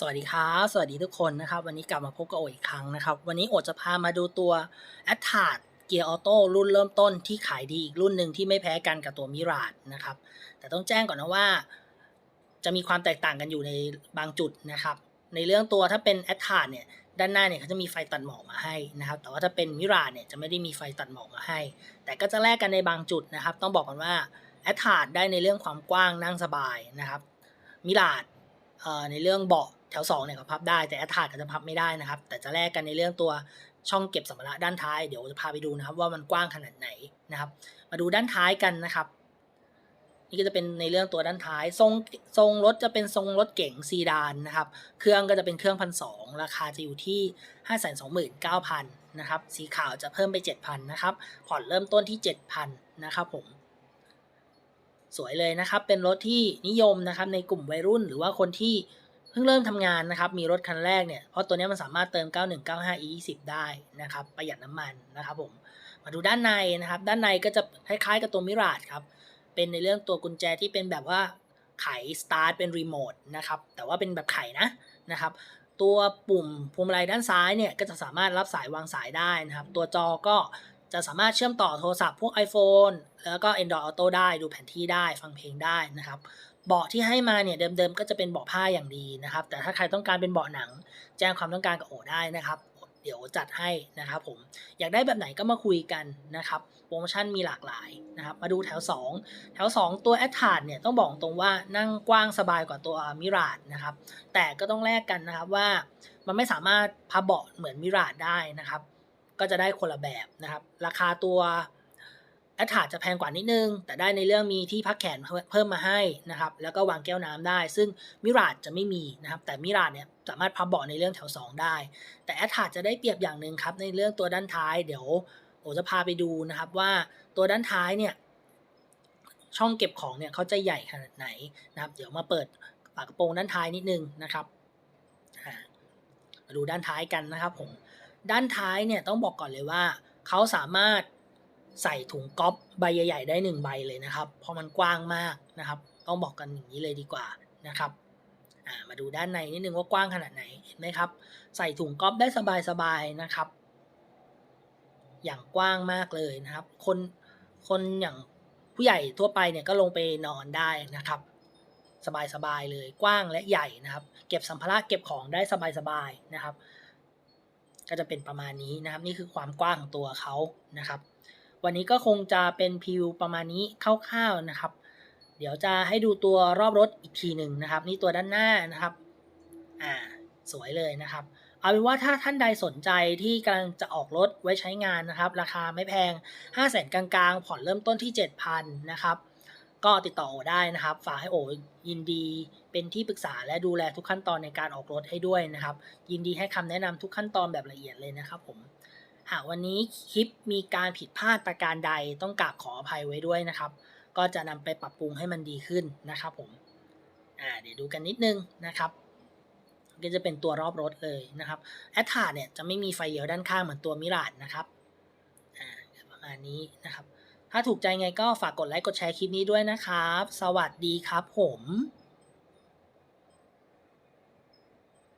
สวัสดีครับ สวัสดีทุกคนนะครับ วันนี้กลับมาพบกับโออีกครั้งนะครับ วันนี้โอจะพามาดูตัว a t t a r เกียร์ออโต้รุ่นเริ่มต้นที่ขายดีอีกรุ่นหนึ่งที่ไม่แพ้กันกับตัวมิราดนะครับ แต่ต้องแจ้งก่อนนะว่า จะมีความแตกต่างกันอยู่ในบางจุดนะครับ ในเรื่องตัวถ้าเป็น a t t a r เนี่ยด้านหน้าเนี่ยเขาจะมีไฟตัดหมอกมาให้นะครับ แต่ว่าถ้าเป็นมิราดเนี่ยจะไม่ได้มีไฟตัดหมอกมาให้ แต่ก็จะแลกกันในบางจุดนะครับ ต้องบอกกันว่า a t t a r ได้ในเรื่องความกว้างนั่งสบายนะครับมิราดในเรื่องเบาะ แถว2เนี่ยก็พับได้แต่แอตทาร์ก็จะพับไม่ได้นะครับ แต่จะแลกกันในเรื่องตัวช่องเก็บสัมภาระด้านท้ายเดี๋ยวจะพาไปดูนะครับ ว่ามันกว้างขนาดไหนนะครับ มาดูด้านท้ายกันนะครับนี่ก็จะเป็นในเรื่องตัวด้านท้าย ทรงทรงรถจะเป็นทรงรถเก๋งซีดานนะครับ เครื่องก็จะเป็นเครื่องพันสองราคาจะอยู่ที่ห้าแสนสองหมื่นเก้าพันนะครับ สีขาวจะเพิ่มไปเจ็ดพันนะครับ ผ่อนเริ่มต้นที่เจ็ดพันนะครับผม สวยเลยนะครับ เป็นรถที่นิยมนะครับในกลุ่มวัยรุ่นหรือว่าคนที่ พิ่งเริ่มทำงานนะครับ มีรถคันแรกเนี่ย เพราะตัวนี้มันสามารถเติม 9195 e20 ได้นะครับ ประหยัดน้ำมันนะครับผม มาดูด้านในนะครับ ด้านในก็จะคล้ายๆกับตัวมิราดครับ เป็นในเรื่องตัวกุญแจที่เป็นแบบว่าไขสตาร์ทเป็นรีโมทนะครับ แต่ว่าเป็นแบบไขนะนะครับ ตัวปุ่มพวงมาลัยด้านซ้ายเนี่ย ก็จะสามารถรับสายวางสายได้นะครับ ตัวจอก็จะสามารถเชื่อมต่อโทรศัพท์พวก iPhone แล้วก็ Android Auto ได้ ดูแผนที่ได้ ฟังเพลงได้นะครับ เบาะที่ให้มาเนี่ยเดิมๆก็จะเป็นเบาะผ้าอย่างดีนะครับ แต่ถ้าใครต้องการเป็นเบาะหนัง แจ้งความต้องการกับโอได้นะครับเดี๋ยวจัดให้นะครับผมอยากได้แบบไหนก็มาคุยกันนะครับโปรโมชั่นมีหลากหลายนะครับ มาดูแถว 2 แถว 2 ตัวแอ t ทาร์เนี่ยต้องบอกตรงว่านั่งกว้างสบายกว่าตัวมิราดนะครับ แต่ก็ต้องแลกกันนะครับว่ามันไม่สามารถพับเบาะเหมือนมิราดได้นะครับ ก็จะได้คนละแบบนะครับ ราคาตัว แอ t ทาจะแพงกว่านิดนึง แต่ได้ในเรื่องมีที่พักแขนเพิ่มมาให้นะครับ แล้วก็วางแก้วน้ำได้ ซึ่งมิราดจะไม่มีนะครับ แต่มิราดเนี่ยสามารถพับเบาะในเรื่องแถว 2 ได้ แต่แอ t ทาจะได้เปรียบอย่างหนึ่งครับ ในเรื่องตัวด้านท้าย เดี๋ยวโอจะพาไปดูนะครับว่าตัวด้านท้ายเนี่ยช่องเก็บของเนี่ยเขาจะใหญ่ขนาดไหนนะครับ เดี๋ยวมาเปิดฝากระโปรงด้านท้ายนิดนึงนะครับมาดูด้านท้ายกันนะครับผม ด้านท้ายเนี่ยต้องบอกก่อนเลยว่าเขาสามารถ ใส่ถุงก๊อปใบใหญ่ ๆ ได้หนึ่งใบเลยนะครับเพราะมันกว้างมากนะครับ ต้องบอกกันอย่างนี้เลยดีกว่านะครับมาดูด้านในนิดนึงว่ากว้างขนาดไหนเห็นไหมครับ ใส่ถุงก๊อปได้สบายๆนะครับ อย่างกว้างมากเลยนะครับ คนคนอย่างผู้ใหญ่ทั่วไปเนี่ยก็ลงไปนอนได้นะครับ สบายๆเลยกว้างและใหญ่นะครับ เก็บสัมภาระเก็บของได้สบายๆนะครับ ก็จะเป็นประมาณนี้นะครับ นี่คือความกว้างของตัวเขานะครับ วันนี้ก็คงจะเป็นพิวประมาณนี้คร่าวๆนะครับ เดี๋ยวจะให้ดูตัวรอบรถอีกทีหนึ่งนะครับ นี่ตัวด้านหน้านะครับ อ่า สวยเลยนะครับ เอาเป็นว่าถ้าท่านใดสนใจที่กำลังจะออกรถไว้ใช้งานนะครับ ราคาไม่แพง 5 0 0แสนกลางๆ ผ่อนเริ่มต้นที่ 7,000นะครับ ก็ติดต่อโอได้นะครับ ฝากให้โอยินดีเป็นที่ปรึกษาและดูแลทุกขั้นตอนในการออกรถให้ด้วยนะครับ ยินดีให้คำแนะนำทุกขั้นตอนแบบละเอียดเลยนะครับผม หากวันนี้คลิปมีการผิดพลาดประการใดต้องกราบขออภัยไว้ด้วยนะครับ ก็จะนำไปปรับปรุงให้มันดีขึ้นนะครับผมอ่าเดี๋ยวดูกันนิดนึงนะครับก็จะเป็นตัวรอบรถเลยนะครับแอตทาเนี่ยจะไม่มีไฟเลี้ยวด้านข้างเหมือนตัวมิราดนะครับอ่าประมาณนี้นะครับ ถ้าถูกใจไงก็ฝากกดไลค์กดแชร์คลิปนี้ด้วยนะครับ สวัสดีครับผม